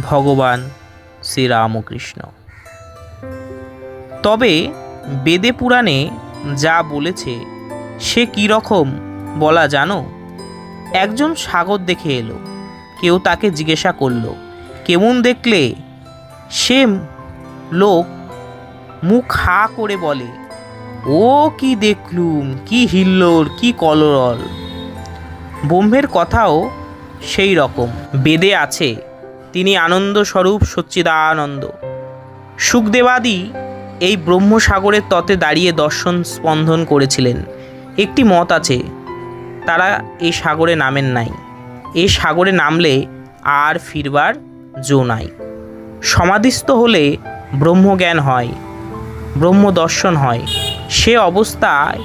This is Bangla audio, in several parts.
ভগবান শ্রীরামকৃষ্ণ। তবে বেদে পুরাণে যা বলেছে, সে কী রকম বলা জানো? একজন সাগর দেখে এলো, কেউ তাকে জিজ্ঞাসা করল, কেমন দেখলে? সে লোক মুখ হা করে বলে, ও কি দেখলুম, কি হিল্লোর, কি কলরল। ব্রহ্মের কথাও সেই রকম। বেদে আছে তিনি আনন্দ স্বরূপ সচ্চিদানন্দ। সুখদেবাদি এই ব্রহ্মসাগরের ততে দাঁড়িয়ে দর্শন স্পন্দন করেছিলেন। একটি মত আছে, তারা এই সাগরে নামেন নাই। এই সাগরে নামলে আর ফিরবার জো নাই। সমাধিস্থ হলে ব্রহ্মজ্ঞান হয় ব্রহ্ম দর্শন হয়। সে অবস্থায়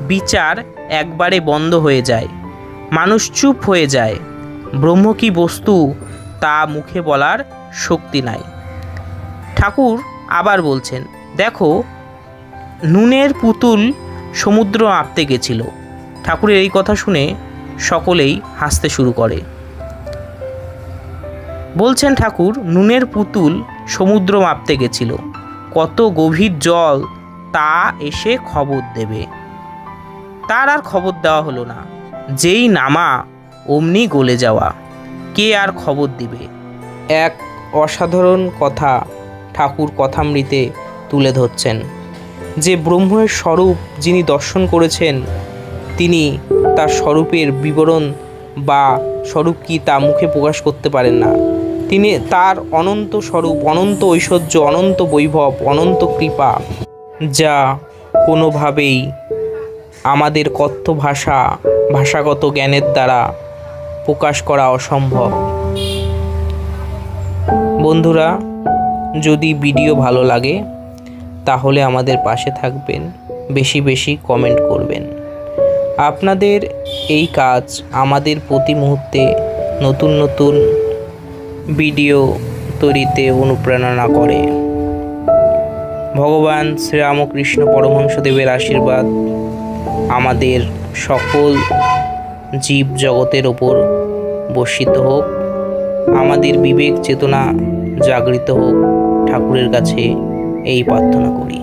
বিচার একবারে বন্ধ হয়ে যায়। মানুষ চুপ হয়ে যায়। ব্রহ্ম কি বস্তু তা মুখে বলার শক্তি নাই। ঠাকুর আবার বলছেন, দেখো, নুনের পুতুল সমুদ্র আঁপতে গেছিল। ঠাকুরের এই কথা শুনে সকলেই হাসতে শুরু করে। বলছেন ঠাকুর, নুনের পুতুল সমুদ্র মাপতে গেছিল। কত গভীর জল তা এসে খবর দেবে। তার আর খবর দেওয়া হলো না। যেই নামা অমনি গলে যাওয়া। কে আর খবর দিবে? এক অসাধারণ কথা ঠাকুর কথামৃতে তুলে ধরছেন। যে ব্রহ্মের স্বরূপ যিনি দর্শন করেছেন, তিনি তার স্বরূপের বিবরণ বা স্বরূপ কি তা মুখে প্রকাশ করতে পারেন না। তিনি তার অনন্ত স্বরূপ, অনন্ত ঐশ্বর্য, অনন্ত বৈভব, অনন্ত কৃপা, যা কোনোভাবেই আমাদের কথ্য ভাষা, ভাষাগত জ্ঞানের দ্বারা প্রকাশ করা অসম্ভব। বন্ধুরা, যদি ভিডিও ভালো লাগে, তাহলে আমাদের পাশে থাকবেন। বেশি বেশি কমেন্ট করবেন। আপনাদের এই কাজ আমাদের প্রতি মুহূর্তে নতুন নতুন ভিডিও তৈরিতে অনুপ্রেরণা করে। ভগবান শ্রীরামকৃষ্ণ পরমহংসদেবের আশীর্বাদ আমাদের সকল জীব জগতের ওপর বর্ষিত হোক, আমাদের বিবেক চেতনা জাগৃত হোক, ঠাকুরের কাছে এই প্রার্থনা করি।